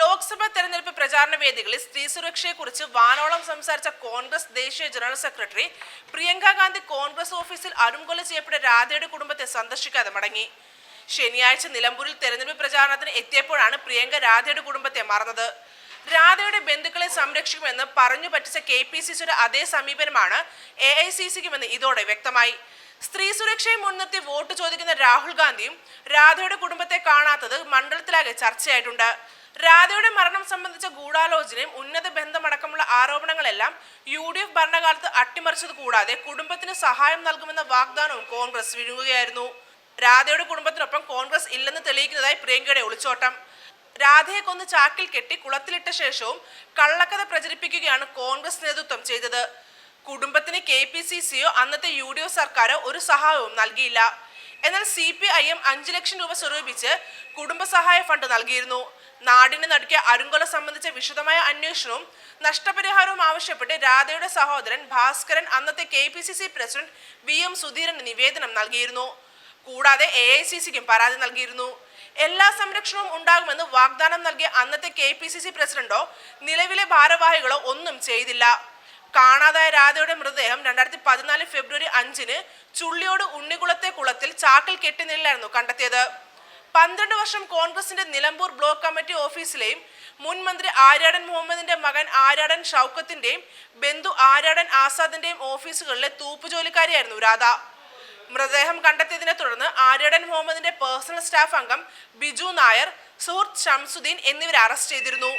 ലോക്സഭാ തെരഞ്ഞെടുപ്പ് പ്രചാരണ വേദികളിൽ സ്ത്രീ സുരക്ഷയെക്കുറിച്ച് വാനോളം സംസാരിച്ച കോൺഗ്രസ് ദേശീയ ജനറൽ സെക്രട്ടറി പ്രിയങ്ക ഗാന്ധി കോൺഗ്രസ് ഓഫീസിൽ അരുംകൊല ചെയ്യപ്പെട്ട രാധയുടെ കുടുംബത്തെ സന്ദർശിക്കാതെ മടങ്ങി. ശനിയാഴ്ച നിലമ്പൂരിൽ തെരഞ്ഞെടുപ്പ് പ്രചാരണത്തിന് എത്തിയപ്പോഴാണ് പ്രിയങ്ക രാധയുടെ കുടുംബത്തെ മറന്നത്. രാധയുടെ ബന്ധുക്കളെ സംരക്ഷിക്കുമെന്ന് പറഞ്ഞു പറ്റിച്ച കെ പി സി സിയുടെ അതേ സമീപനമാണ് എ ഐ സി സിക്കുമെന്ന് ഇതോടെ വ്യക്തമായി. സ്ത്രീ സുരക്ഷയെ മുൻനിർത്തി വോട്ട് ചോദിക്കുന്ന രാഹുൽ ഗാന്ധിയും രാധയുടെ കുടുംബത്തെ കാണാത്തത് മണ്ഡലത്തിലാകെ ചർച്ചയായിട്ടുണ്ട്. മരണം സംബന്ധിച്ച ഗൂഢാലോചനയും ഉന്നത ബന്ധമടക്കമുള്ള ആരോപണങ്ങളെല്ലാം യു ഡി എഫ് ഭരണകാലത്ത് അട്ടിമറിച്ചത് കൂടാതെ കുടുംബത്തിന് സഹായം നൽകുമെന്ന വാഗ്ദാനവും കോൺഗ്രസ് വിഴുങ്ങുകയായിരുന്നു. രാധയുടെ കുടുംബത്തിനൊപ്പം കോൺഗ്രസ് ഇല്ലെന്ന് തെളിയിക്കുന്നതായി പ്രിയങ്കയുടെ ഒളിച്ചോട്ടം. രാധയെ കൊന്ന് ചാക്കിൽ കെട്ടി കുളത്തിലിട്ട ശേഷവും കള്ളക്കഥ പ്രചരിപ്പിക്കുകയാണ് കോൺഗ്രസ് നേതൃത്വം ചെയ്തത്. കുടുംബത്തിന് കെ പി സി സിയോ അന്നത്തെ യു ഡി എഫ് സർക്കാരോ ഒരു സഹായവും നൽകിയില്ല. എന്നാൽ സി പി ഐ എം അഞ്ചു ലക്ഷം രൂപ സ്വരൂപിച്ച് കുടുംബസഹായ ഫണ്ട് നൽകിയിരുന്നു. നാടിന് നടുക്കിയ അരുങ്കൊല സംബന്ധിച്ച വിശദമായ അന്വേഷണവും നഷ്ടപരിഹാരവും ആവശ്യപ്പെട്ട് രാധയുടെ സഹോദരൻ ഭാസ്കരൻ അന്നത്തെ K P C C president V M സുധീരന് നിവേദനം നൽകിയിരുന്നു. കൂടാതെ എ ഐ സി സിക്കും പരാതി നൽകിയിരുന്നു. എല്ലാ സംരക്ഷണവും ഉണ്ടാകുമെന്ന് വാഗ്ദാനം നൽകിയ അന്നത്തെ കെ പി സി സി പ്രസിഡന്റോ നിലവിലെ ഭാരവാഹികളോ ഒന്നും ചെയ്തില്ല. കാണാതായ രാധയുടെ മൃതദേഹം രണ്ടായിരത്തി പതിനാല് ഫെബ്രുവരി അഞ്ചിന് ചുള്ളിയോട് ഉണ്ണികുളത്തെ കുളത്തിൽ ചാക്കിൽ കെട്ടി നിലയിലായിരുന്നു കണ്ടെത്തിയത്. പന്ത്രണ്ട് വർഷം കോൺഗ്രസിന്റെ നിലമ്പൂർ ബ്ലോക്ക് കമ്മിറ്റി ഓഫീസിലെയും മുൻ മന്ത്രി ആര്യാടൻ മുഹമ്മദിന്റെ മകൻ ആര്യാടൻ ഷൗക്കത്തിന്റെയും ബന്ധു ആര്യാടൻ ആസാദിന്റെയും ഓഫീസുകളിലെ തൂപ്പുജോലിക്കാരിയായിരുന്നു രാധ. മൃതദേഹം കണ്ടെത്തിയതിനെ തുടർന്ന് ആര്യാടൻ മുഹമ്മദിന്റെ പേഴ്സണൽ സ്റ്റാഫ് അംഗം ബിജു നായർ സുഹൃത്ത് ഷംസുദ്ദീൻ എന്നിവരെ അറസ്റ്റ് ചെയ്തിരുന്നു.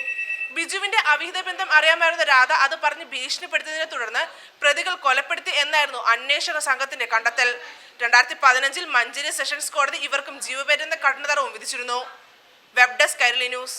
ബിജുവിന്റെ അവിഹിത ബന്ധം അറിയാമായിരുന്ന രാധ അത് പറഞ്ഞ് ഭീഷണിപ്പെടുത്തിയതിനെ തുടർന്ന് പ്രതികൾ കൊലപ്പെടുത്തി എന്നായിരുന്നു അന്വേഷണ സംഘത്തിന്റെ കണ്ടെത്തൽ. രണ്ടായിരത്തി പതിനഞ്ചിൽ മഞ്ചേരി സെഷൻസ് കോടതി ഇവർക്കും ജീവപര്യന്ത കഠിനതരവും വിധിച്ചിരുന്നു. Web desk Kairali news.